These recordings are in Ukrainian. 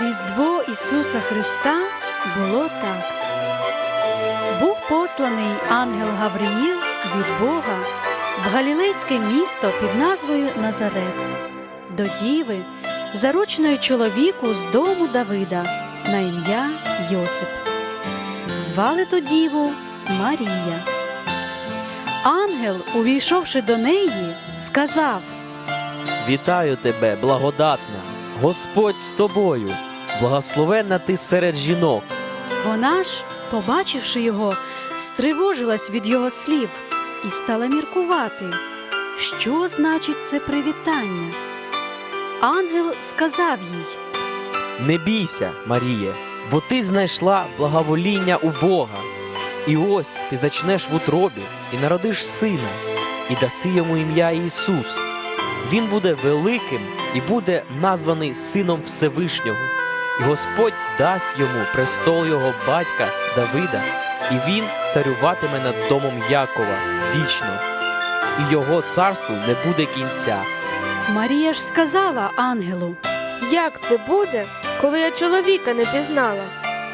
Різдво Ісуса Христа було так. Був посланий ангел Гавриїл від Бога в галілейське місто під назвою Назарет до діви, зарученої чоловіку з дому Давида на ім'я Йосип. Звали то діву Марія. Ангел, увійшовши до неї, сказав Вітаю тебе, благодатна, Господь з тобою, благословенна ти серед жінок. Вона ж, побачивши його, стривожилась від його слів і стала міркувати, що значить це привітання. Ангел сказав їй, Не бійся, Маріє, бо ти знайшла благовоління у Бога. І ось ти зачнеш в утробі і народиш сина, і даси йому ім'я Ісус. Він буде великим і буде названий Сином Всевишнього, і Господь дасть йому престол його батька Давида, і він царюватиме над домом Якова вічно, і його царству не буде кінця. Марія ж сказала ангелу. Як це буде, коли я чоловіка не пізнала?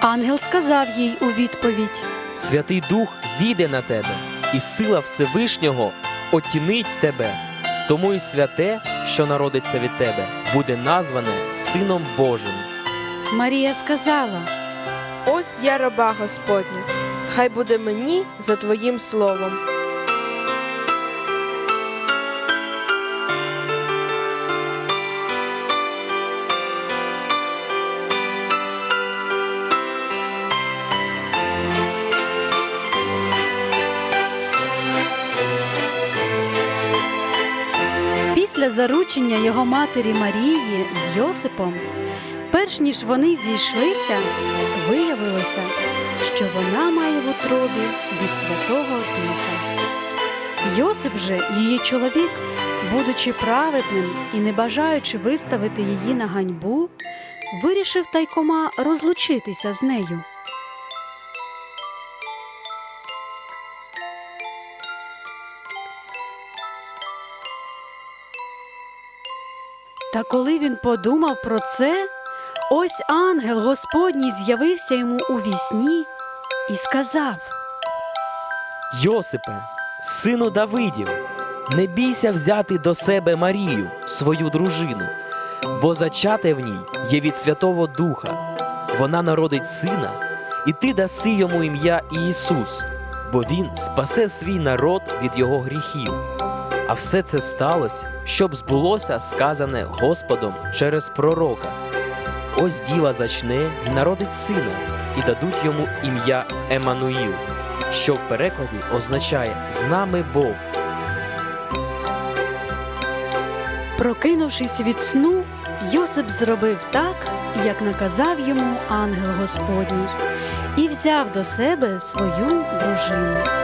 Ангел сказав їй у відповідь: Святий Дух зійде на тебе, і сила Всевишнього отінить тебе. Тому і святе, що народиться від тебе, буде назване Сином Божим. Марія сказала, Ось я раба Господня. Хай буде мені за твоїм словом. Після заручення його матері Марії з Йосипом, перш ніж вони зійшлися, виявилося, що вона має в утробі від Святого Духа. Йосип же, її чоловік, будучи праведним і не бажаючи виставити її на ганьбу, вирішив тайкома розлучитися з нею. Та коли він подумав про це, ось ангел Господній з'явився йому у вісні і сказав: Йосипе, сину Давидів, не бійся взяти до себе Марію, свою дружину, бо зачате в ній є від Святого Духа. Вона народить сина, і ти даси йому ім'я Ісус, бо він спасе свій народ від його гріхів. А все це сталося, щоб збулося сказане Господом через пророка. Ось діва зачне і народить сина, і дадуть йому ім'я Еммануїл, що в перекладі означає з нами Бог. Прокинувшись від сну, Йосип зробив так, як наказав йому ангел Господній, і взяв до себе свою дружину.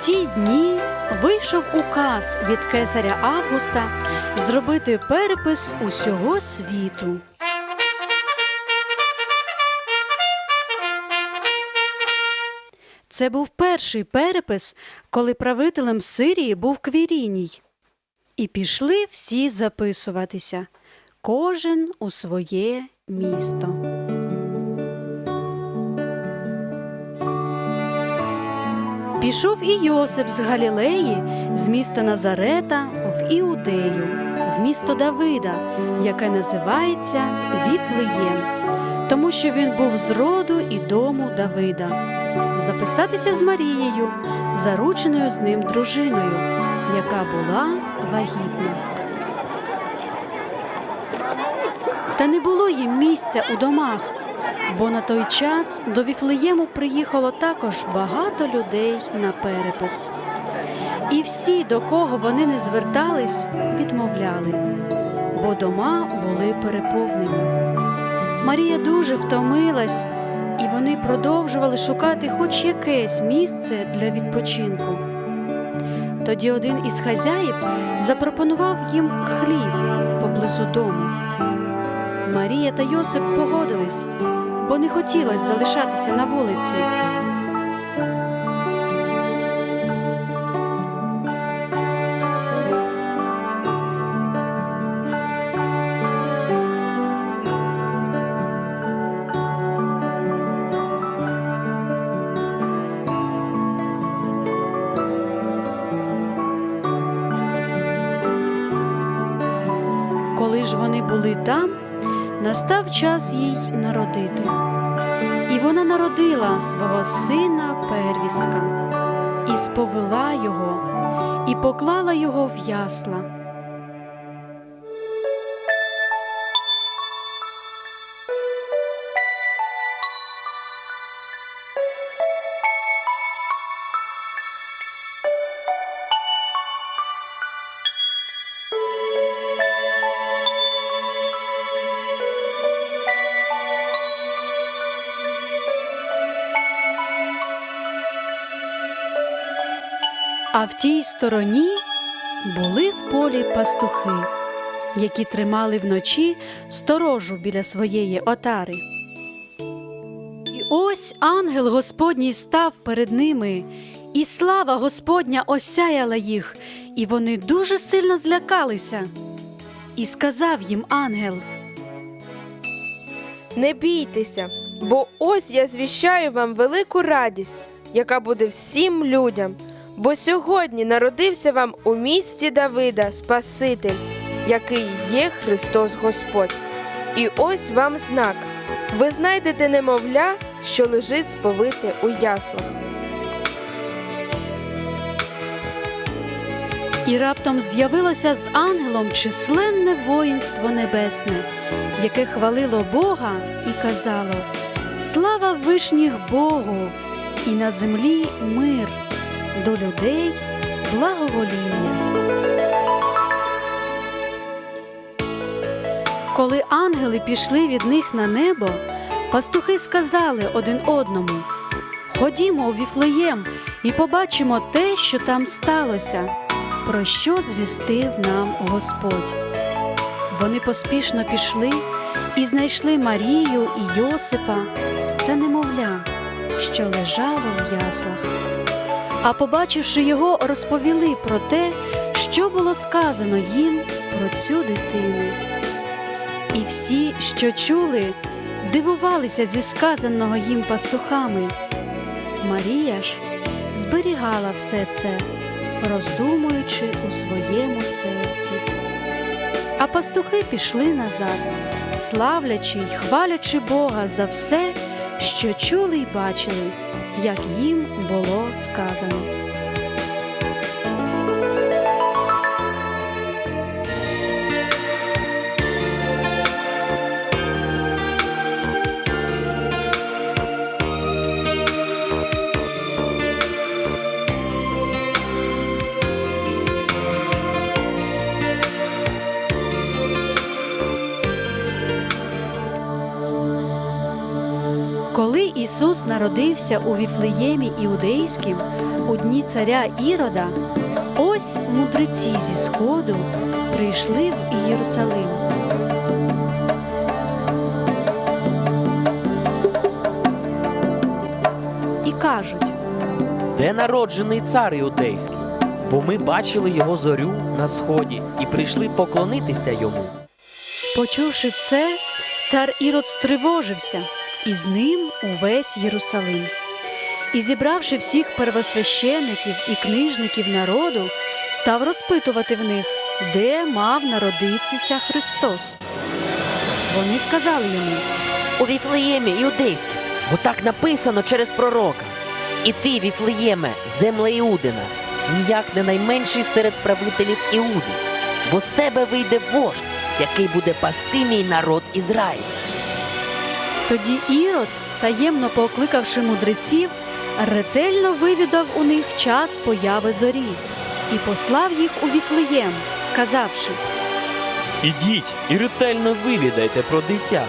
Ті дні вийшов указ від кесаря Августа зробити перепис усього світу. Це був перший перепис, коли правителем Сирії був Квіріній. І пішли всі записуватися, кожен у своє місто. Пішов і Йосип з Галілеї, з міста Назарета в Іудею, в місто Давида, яке називається Віфлеєм, тому що він був з роду і дому Давида, записатися з Марією, зарученою з ним дружиною, яка була вагітна. Та не було їм місця у домах, бо на той час до Віфлеєму приїхало також багато людей на перепис. І всі, до кого вони не звертались, відмовляли, бо дома були переповнені. Марія дуже втомилась, і вони продовжували шукати хоч якесь місце для відпочинку. Тоді один із хазяїв запропонував їм хлів поблизу дому. Марія та Йосип погодились, бо не хотілося залишатися на вулиці. Коли ж вони були там, настав час їй народити. І вона народила свого сина первістка, і сповела його, і поклала його в ясла. А в тій стороні були в полі пастухи, які тримали вночі сторожу біля своєї отари. І ось ангел Господній став перед ними, і слава Господня осяяла їх, і вони дуже сильно злякалися. І сказав їм ангел. Не бійтеся, бо ось я звіщаю вам велику радість, яка буде всім людям. Бо сьогодні народився вам у місті Давида Спаситель, який є Христос Господь. І ось вам знак: ви знайдете немовля, що лежить сповите у яслах. І раптом з'явилося з ангелом численне воїнство небесне, яке хвалило Бога і казало: Слава вишніх Богу, і на землі мир, до людей благовоління. Коли ангели пішли від них на небо, пастухи сказали один одному: Ходімо у Віфлеєм і побачимо те, що там сталося про що звістив нам Господь. Вони поспішно пішли і знайшли Марію і Йосипа та немовля, що лежало в яслах. А побачивши його, розповіли про те, що було сказано їм про цю дитину. І всі, що чули, дивувалися зі сказаного їм пастухами. Марія ж зберігала все це роздумуючи у своєму серці. А пастухи пішли назад, славлячи й хвалячи Бога за все, що чули й бачили, як їм було сказано. Коли Ісус народився у Віфлеємі Іудейським у дні царя Ірода, ось мудреці зі сходу прийшли в Єрусалим. І кажуть: Де народжений цар іудейський? Бо ми бачили його зорю на сході і прийшли поклонитися йому. Почувши це, цар Ірод стривожився, і з ним увесь Єрусалим. І зібравши всіх первосвящеників і книжників народу, став розпитувати в них, де мав народитися Христос. Вони сказали йому, у Віфлеємі іудейським, бо так написано через пророка. І ти, Віфлеєме, земля Іудина, ніяк не найменший серед правителів Іуди, бо з тебе вийде вождь, який буде пасти мій народ Ізраїль. Тоді Ірод, таємно покликавши мудреців, ретельно вивідав у них час появи зорі. і послав їх у Віфлеєм, сказавши. Ідіть і ретельно вивідайте про дитя.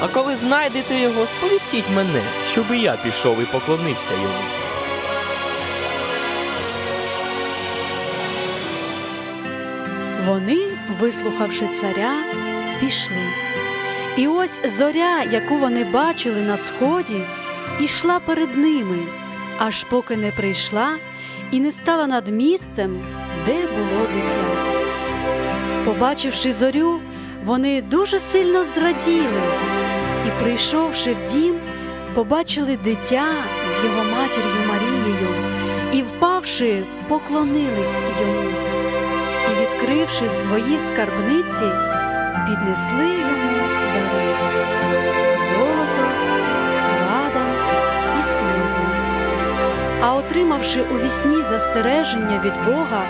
А коли знайдете його, сповістіть мене, щоб і я пішов і поклонився йому. Вони, вислухавши царя, пішли. І ось зоря, яку вони бачили на сході, ішла перед ними, аж поки не прийшла і не стала над місцем, де було дитя. Побачивши зорю, вони дуже сильно зраділи і, прийшовши в дім, побачили дитя з його матір'ю Марією і, впавши, поклонились йому і, відкривши свої скарбниці, піднесли йому дари золото, і смирну. А отримавши у вісні застереження від Бога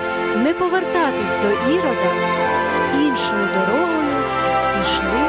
не повертатись до Ірода, іншою дорогою пішли